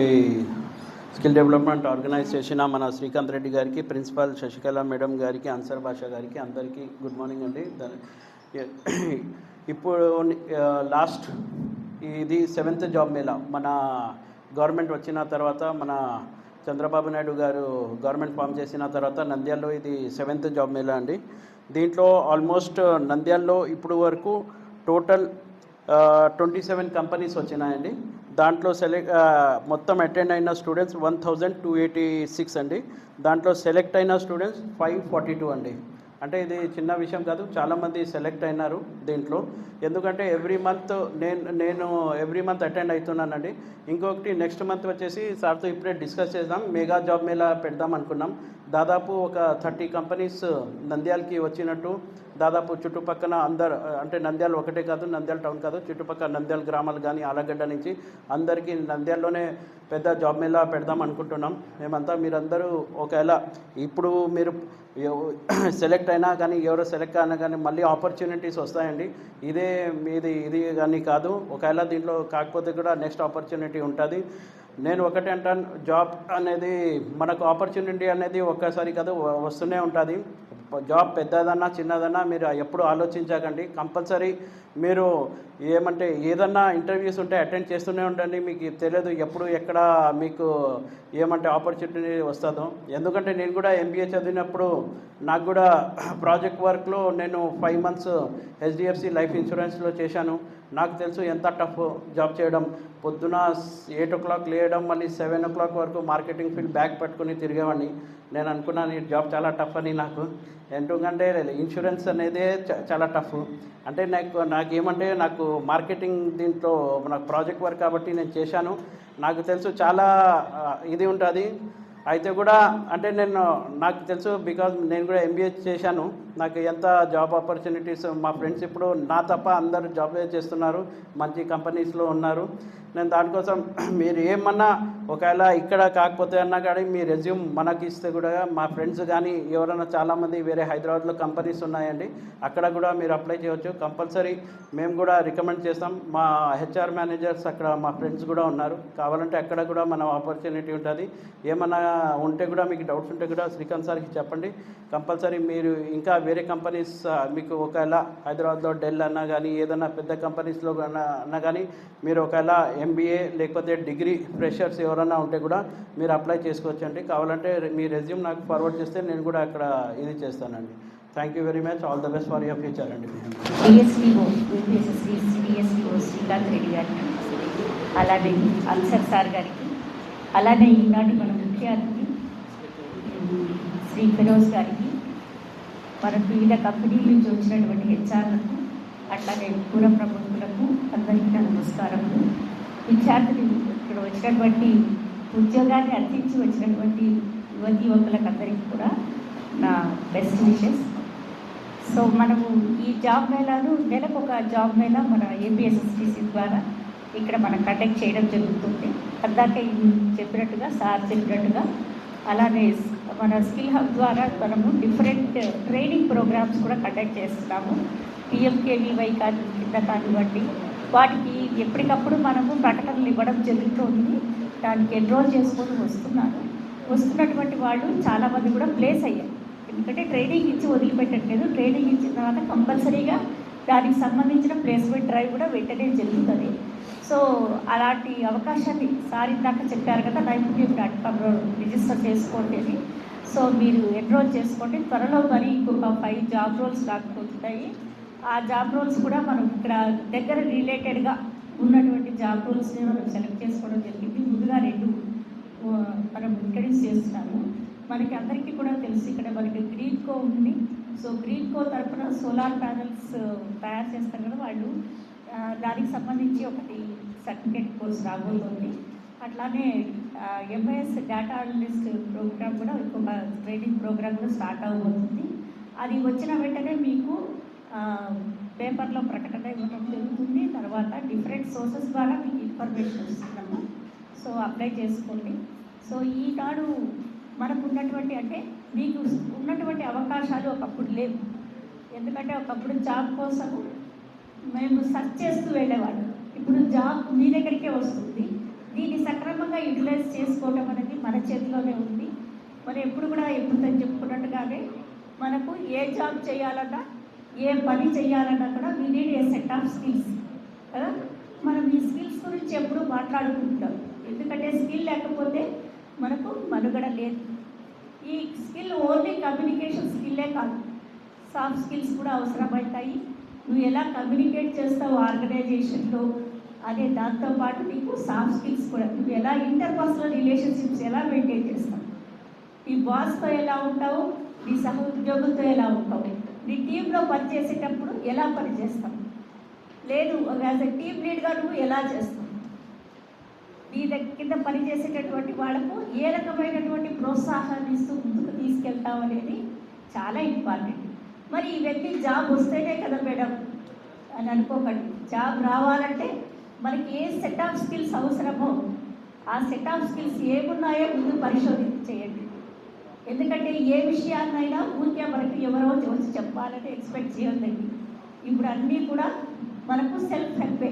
ఈ skill development organise చేసిన మన శ్రీకాంత్ రెడ్డి గారికి ప్రిన్సిపాల్ శశికళ మేడం గారికి అన్సర్ భాష గారికి అందరికీ గుడ్ మార్నింగ్ అండి. ఇప్పుడు లాస్ట్ ఇది సెవెంత్ జాబ్ మేళా. మన గవర్నమెంట్ వచ్చిన తర్వాత మన చంద్రబాబు నాయుడు గారు గవర్నమెంట్ ఫామ్ చేసిన తర్వాత నంద్యాలలో ఇది సెవెంత్ జాబ్ మేళా అండి. దీంట్లో ఆల్మోస్ట్ నంద్యాలలో ఇప్పుడు వరకు టోటల్ ట్వంటీ సెవెన్ కంపెనీస్ వచ్చినాయండి. దాంట్లో సెలెక్ట్ మొత్తం అటెండ్ అయిన students one thousand two eighty six అండి. దాంట్లో సెలెక్ట్ అయిన స్టూడెంట్స్ ఫైవ్ ఫార్టీ టూ అండి. అంటే ఇది చిన్న విషయం కాదు చాలామంది సెలెక్ట్ అయినారు దీంట్లో. ఎందుకంటే ఎవ్రీ మంత్ నేను నేను ఎవ్రీ మంత్ అటెండ్ అవుతున్నానండి. ఇంకొకటి నెక్స్ట్ మంత్ వచ్చేసి సార్తో ఇప్పుడే డిస్కస్ చేద్దాం మెగా జాబ్ మేళా పెడదాం అనుకున్నాం. దాదాపు ఒక థర్టీ కంపెనీస్ నంద్యాలకి వచ్చినట్టు దాదాపు చుట్టుపక్కల అందరు అంటే నంద్యాల ఒకటే కాదు నంద్యాల టౌన్ కాదు చుట్టుపక్కల నంద్యాల గ్రామాలు కానీ ఆలగడ్డ నుంచి అందరికీ నంద్యాలలోనే పెద్ద జాబ్ మేళా పెడదాం అనుకుంటున్నాం. మేమంతా మీరందరూ ఒకవేళ ఇప్పుడు మీరు సెలెక్ట్ అయినా కానీ ఎవరు సెలెక్ట్ అయినా కానీ మళ్ళీ ఆపర్చునిటీస్ వస్తాయండి. ఇదే మీది ఇది కానీ కాదు. ఒకవేళ దీంట్లో కాకపోతే కూడా నెక్స్ట్ ఆపర్చునిటీ ఉంటుంది. నేను ఒకటే అంటాను జాబ్ అనేది మనకు ఆపర్చునిటీ అనేది ఒక్కసారి కాదు వస్తూనే ఉంటుంది. జాబ్ పెద్దదన్నా చిన్నదన్నా మీరు ఎప్పుడు ఆలోచించకండి. కంపల్సరీ మీరు ఏమంటే ఏదన్నా ఇంటర్వ్యూస్ ఉంటే అటెండ్ చేస్తూనే ఉండండి. మీకు తెలియదు ఎప్పుడు ఎక్కడ మీకు ఏమంటే ఆపర్చునిటీ వస్తుందో. ఎందుకంటే నేను కూడా ఎంబీఏ చదివినప్పుడు నాకు కూడా ప్రాజెక్ట్ వర్క్లో నేను ఫైవ్ మంత్స్ హెచ్డిఎఫ్సి లైఫ్ ఇన్సూరెన్స్లో చేశాను. నాకు తెలుసు ఎంత టఫ్ జాబ్ చేయడం. పొద్దున ఎయిట్ ఓ క్లాక్ లేయడం మళ్ళీ సెవెన్ ఓ క్లాక్ వరకు మార్కెటింగ్ ఫీల్డ్ బ్యాగ్ పట్టుకుని తిరిగేవాడిని. నేను అనుకున్నాను ఈ జాబ్ చాలా టఫ్ అని నాకు. ఎందుకంటే ఇన్సూరెన్స్ అనేది చాలా టఫ్ అంటే నాకు నాకు ఏమంటే నాకు మార్కెటింగ్ దీంట్లో నాకు ప్రాజెక్ట్ వర్క్ కాబట్టి నేను చేశాను. నాకు తెలుసు చాలా ఇది ఉంటుంది. అయితే కూడా అంటే నేను నాకు తెలుసు బికాజ్ నేను కూడా ఎంబీఏ చేశాను. నాకు ఎంత జాబ్ ఆపర్చునిటీస్ మా ఫ్రెండ్స్ ఇప్పుడు నా తప్ప అందరు జాబ్ చేస్తున్నారు. మంచి కంపెనీస్లో ఉన్నారు. నేను దానికోసం మీరు ఏమన్నా ఒకవేళ ఇక్కడ కాకపోతే అన్నా కానీ మీ రెజ్యూమ్ మనకి ఇస్తే కూడా మా ఫ్రెండ్స్ కానీ ఎవరైనా చాలామంది వేరే హైదరాబాద్లో కంపెనీస్ ఉన్నాయండి అక్కడ కూడా మీరు అప్లై చేయవచ్చు కంపల్సరీ మేము కూడా రికమెండ్ చేస్తాం. మా హెచ్ఆర్ మేనేజర్స్ అక్కడ మా ఫ్రెండ్స్ కూడా ఉన్నారు. కావాలంటే అక్కడ కూడా మన ఆపర్చునిటీ ఉంటుంది. ఏమన్నా ఉంటే కూడా మీకు డౌట్స్ ఉంటే కూడా శ్రీకాంత్ సార్కి చెప్పండి. కంపల్సరీ మీరు ఇంకా వేరే కంపెనీస్ మీకు ఒకవేళ హైదరాబాద్లో డెల్ అన్నా కానీ ఏదైనా పెద్ద కంపెనీస్లో అన్నా కానీ మీరు ఒకవేళ ఎంబీఏ లేకపోతే డిగ్రీ ఫ్రెషర్స్ ఎవరైనా ఉంటే కూడా మీరు అప్లై చేసుకోవచ్చు అండి కావాలంటే మీ రెజ్యూమ్ నాకు ఫార్వర్డ్ చేస్తే నేను కూడా అక్కడ ఇది చేస్తానండి. Thank you very much all the best for your future అండి. డిఎస్డిఓ శ్రీకాంత్ రెడ్డి గారికి అలానే అన్సర్ సార్ గారికి అలానే ఈనాటి మన ముఖ్య అతిథి శ్రీ ఫిరోజ్ గారికి మన వివిధ కంపెనీల నుంచి వచ్చినటువంటి హెచ్ఆర్లకు అట్లాగే పూర ప్రముఖులకు అందరికీ నా నమస్కారములు. విద్యార్థులు ఇక్కడ వచ్చినటువంటి ఉద్యోగాన్ని అర్థించి వచ్చినటువంటి యువతి యువకులకు అందరికీ కూడా నా బెస్ట్ విషెస్ సో మనము ఈ జాబ్ మేళాలు నెలకు ఒక జాబ్ మేళా మన ఏపీఎస్ఎస్టీసీ ద్వారా ఇక్కడ మనం కండక్ట్ చేయడం జరుగుతుంది. అందాక చెప్పినట్టుగా సార్ చెప్పినట్టుగా అలానే మన స్కిల్ హబ్ ద్వారా మనము డిఫరెంట్ ట్రైనింగ్ ప్రోగ్రామ్స్ కూడా కండక్ట్ చేస్తున్నాము. పిఎంకేవీవై కానీ కింద కానివ్వండి వాటికి ఎప్పటికప్పుడు మనము ప్రకటనలు ఇవ్వడం జరుగుతుంది. దానికి ఎన్రోల్ చేసుకొని వస్తున్నారు. వస్తున్నటువంటి వాళ్ళు చాలామంది కూడా ప్లేస్ అయ్యారు. ఎందుకంటే ట్రైనింగ్ ఇచ్చి వదిలిపెట్టట్లేదు ట్రైనింగ్ ఇచ్చిన తర్వాత కంపల్సరీగా దానికి సంబంధించిన ప్లేస్మెంట్ డ్రైవ్ కూడా వెంటనే జరుగుతుంది. సో అలాంటి అవకాశాన్ని సార్ ఇందాక చెప్పారు కదా నైపుణ్యం ప్లాట్ఫామ్లో రిజిస్టర్ చేసుకోండి అని. సో మీరు ఎన్రోల్ చేసుకోండి. త్వరలో మరి ఇంకొక ఫైవ్ జాబ్ రోల్స్ రాకపోతున్నాయి. ఆ జాబ్ రోల్స్ కూడా మనం ఇక్కడ దగ్గర రిలేటెడ్గా ఉన్నటువంటి జాబ్ రోల్స్ని మనం సెలెక్ట్ చేసుకోవడం జరిగింది. ముందుగా రెండు మనం ఇంట్రడ్యూస్ చేస్తున్నాము. మనకి అందరికీ కూడా తెలుసు ఇక్కడ మనకి గ్రీన్ కో ఉంది. సో గ్రీన్ కో తరఫున సోలార్ ప్యానల్స్ తయారు చేస్తారు కదా వాళ్ళు. దానికి సంబంధించి ఒకటి సర్టిఫికేట్ కోర్స్ రాబోతుంది. అట్లానే ఎంఐఎస్ డేటా అనలిస్ట్ ప్రోగ్రామ్ కూడా ఇంకొక ట్రైనింగ్ ప్రోగ్రామ్ కూడా స్టార్ట్ అవబోతుంది. అది వచ్చిన వెంటనే మీకు పేపర్లో ప్రకటన ఇవ్వడం జరుగుతుంది. తర్వాత డిఫరెంట్ సోర్సెస్ ద్వారా మీకు ఇన్ఫర్మేషన్ వస్తుందమ్మా సో అప్లై చేసుకోండి. సో ఈనాడు మనకు ఉన్నటువంటి అంటే మీకు ఉన్నటువంటి అవకాశాలు ఒకప్పుడు లేవు. ఎందుకంటే ఒకప్పుడు జాబ్ కోసం మేము సెర్చ్ చేస్తూ వెళ్ళేవాళ్ళం. ఇప్పుడు జాబ్ మీ దగ్గరికే వస్తుంది. దీన్ని సక్రమంగా యూటిలైజ్ చేసుకోవడం అనేది మన చేతిలోనే ఉంది. మరి ఎప్పుడు కూడా ఎప్పుడు చెప్పుకున్నట్టుగానే మనకు ఏ జాబ్ చేయాలన్నా ఏ పని చేయాలన్నా కూడా we need a set of skills కదా? మనం ఈ స్కిల్స్ గురించి ఎప్పుడూ మాట్లాడుకుంటాం ఎందుకంటే స్కిల్ లేకపోతే మనకు మనుగడ లేదు. ఈ స్కిల్ ఓన్లీ కమ్యూనికేషన్ స్కిల్లే కాదు. సాఫ్ట్ స్కిల్స్ కూడా అవసరమవుతాయి నువ్వు ఎలా కమ్యూనికేట్ చేస్తావు ఆర్గనైజేషన్లో అదే దాంతోపాటు నీకు సాఫ్ట్ స్కిల్స్ కూడా. నువ్వు ఎలా ఇంటర్పర్సనల్ రిలేషన్షిప్స్ ఎలా మెయింటైన్ చేస్తావు? నీ బాస్తో ఎలా ఉంటావు? నీ సహ ఉద్యోగులతో ఎలా ఉంటావు? నీ టీంలో పనిచేసేటప్పుడు ఎలా పనిచేస్తాం? లేదు యాజ్ ఎ టీమ్ లీడ్గా నువ్వు ఎలా చేస్తావు? నీ దగ్గర కింద పనిచేసేటటువంటి వాళ్ళకు ఏ రకమైనటువంటి ప్రోత్సాహాన్ని ఇస్తూ ముందుకు తీసుకెళ్తాం అనేది చాలా ఇంపార్టెంట్ మరి ఈ వ్యక్తి జాబ్ వస్తేనే కదా మేడం అని అనుకోకండి. జాబ్ రావాలంటే మనకి ఏ సెట్ ఆఫ్ స్కిల్స్ అవసరమో ఆ సెట్ ఆఫ్ స్కిల్స్ ఏమున్నాయో ముందు పరిశోధన చేయండి. ఎందుకంటే ఏ విషయాన్నైనా ఊరికే మనకి ఎవరో వచ్చి చెప్పాలని ఎక్స్పెక్ట్ చేయొద్దండి. ఇప్పుడు అన్నీ కూడా మనకు సెల్ఫ్ హెల్పే